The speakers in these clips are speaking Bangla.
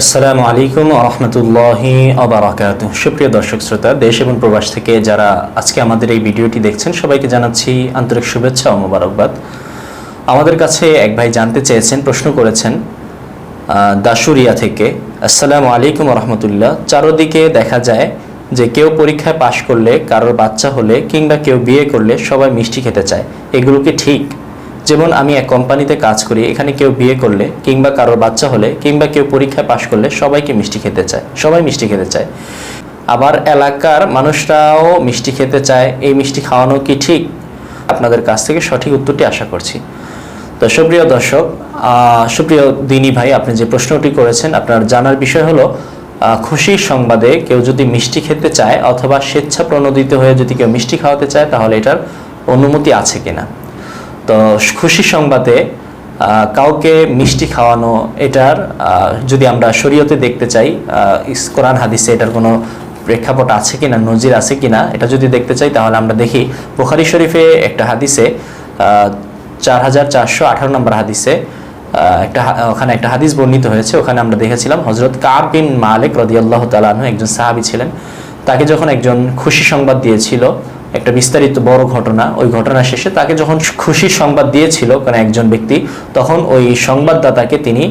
আসসালামু আলাইকুম রহমতুল্লাহি আবরাকাত সুপ্রিয় দর্শক শ্রোতা, দেশ এবং প্রবাস থেকে যারা আজকে আমাদের এই ভিডিওটি দেখছেন, সবাইকে জানাচ্ছি আন্তরিক শুভেচ্ছা ও মোবারকবাদ। আমাদের কাছে এক ভাই জানতে চেয়েছেন, প্রশ্ন করেছেন দাসুরিয়া থেকে, আসসালামু আলাইকুম রহমতুল্লাহ। চারোদিকে দেখা যায় যে কেউ পরীক্ষায় পাশ করলে, কারোর বাচ্চা হলে কিংবা কেউ বিয়ে করলে সবাই মিষ্টি খেতে চায়। এগুলো কি ঠিক? যেমন আমি এক কোম্পানিতে কাজ করি, এখানে কেউ বিয়ে করলে কিংবা কারোর বাচ্চা হলে কিংবা কেউ পরীক্ষায় পাশ করলে সবাইকে মিষ্টি খেতে চায়, সবাই মিষ্টি খেতে চায়। আবার এলাকার মানুষরাও মিষ্টি খেতে চায়, এই মিষ্টি খাওয়ানো কি ঠিক? আপনাদের কাছ থেকে সঠিক উত্তরটি আশা করছি। তো সুপ্রিয় দর্শক সুপ্রিয় দিনী ভাই, আপনি যে প্রশ্নটি করেছেন, আপনার জানার বিষয় হলো খুশির সংবাদে কেউ যদি মিষ্টি খেতে চায় অথবা স্বেচ্ছা প্রণোদিত হয়ে যদি কেউ মিষ্টি খাওয়াতে চায়, তাহলে এটার অনুমতি আছে কিনা? তো খুশির সংবাদে কাউকে মিষ্টি খাওয়ানো, এটার যদি আমরা শরীয়তে দেখতে চাই কোরআন হাদিসে এটার কোনো প্রেক্ষাপট আছে কিনা, নজির আছে কিনা, এটা যদি দেখতে চাই, তাহলে আমরা দেখি বুখারি শরীফে একটা হাদিসে চার হাজার চারশো আঠারো নম্বর হাদিসে একটা ওখানে একটা হাদিস বর্ণিত হয়েছে, ওখানে আমরা দেখেছিলাম হজরত কাব বিন মালিক রদিয়াল্লাহ তালাহ একজন সাহাবি ছিলেন, তাকে যখন একজন খুশি সংবাদ দিয়েছিল একটা বিস্তারিত বড় ঘটনা, ওই ঘটনা শেষে তাকে যখন খুশির সংবাদ দিয়েছিল কোনো একজন ব্যক্তি, তখন ওই সংবাদদাতাকে তিনি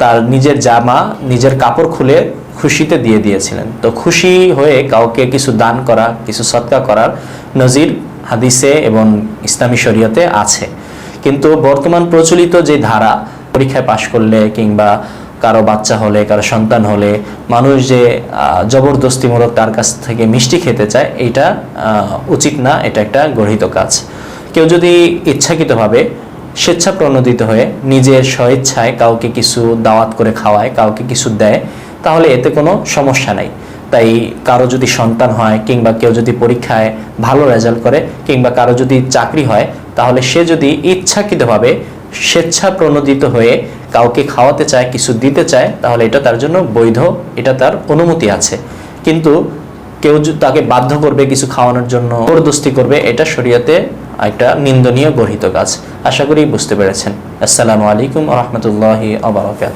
তার নিজের জামা, নিজের কাপড় খুলে খুশিতে দিয়ে দিয়েছিলেন। তো খুশি হয়ে কাউকে কিছু দান করা, কিছু সৎকা করার নজির হাদিসে এবং ইসলামী শরীয়তে আছে। কিন্তু বর্তমান প্রচলিত যে ধারা, পরীক্ষায় পাশ করলে কিংবা কারও বাচ্চা হলে, কারও সন্তান হলে, মানুষ যে জবরদস্তিমূলক তার কাছ থেকে মিষ্টি খেতে চায়, এটা উচিত না, এটা একটা গর্হিত কাজ। কেউ যদি ইচ্ছাকৃতভাবে স্বেচ্ছা প্রণোদিত হয়ে নিজের স্বেচ্ছায় কাউকে কিছু দাওয়াত করে খাওয়ায়, কাউকে কিছু দেয়, তাহলে এতে কোনো সমস্যা নাই। তাই কারও যদি সন্তান হয় কিংবা কেউ যদি পরীক্ষায় ভালো রেজাল্ট করে কিংবা কারও যদি চাকরি হয়, তাহলে সে যদি ইচ্ছাকৃতভাবে স্বেচ্ছা প্রণোদিত হয়ে কাউকে খাওয়াতে চায়, কিছু দিতে চায়, তাহলে এটা তার জন্য বৈধ, এটা তার অনুমতি আছে। কিন্তু কেউ তাকে বাধ্য করবে কিছু খাওয়ানোর জন্য, জবরদস্তি করবে, এটা শরীয়তে একটা নিন্দনীয় গর্হিত কাজ। আশা করি বুঝতে পেরেছেন। আসসালামু আলাইকুম রহমতুল্লাহি আবরাকাত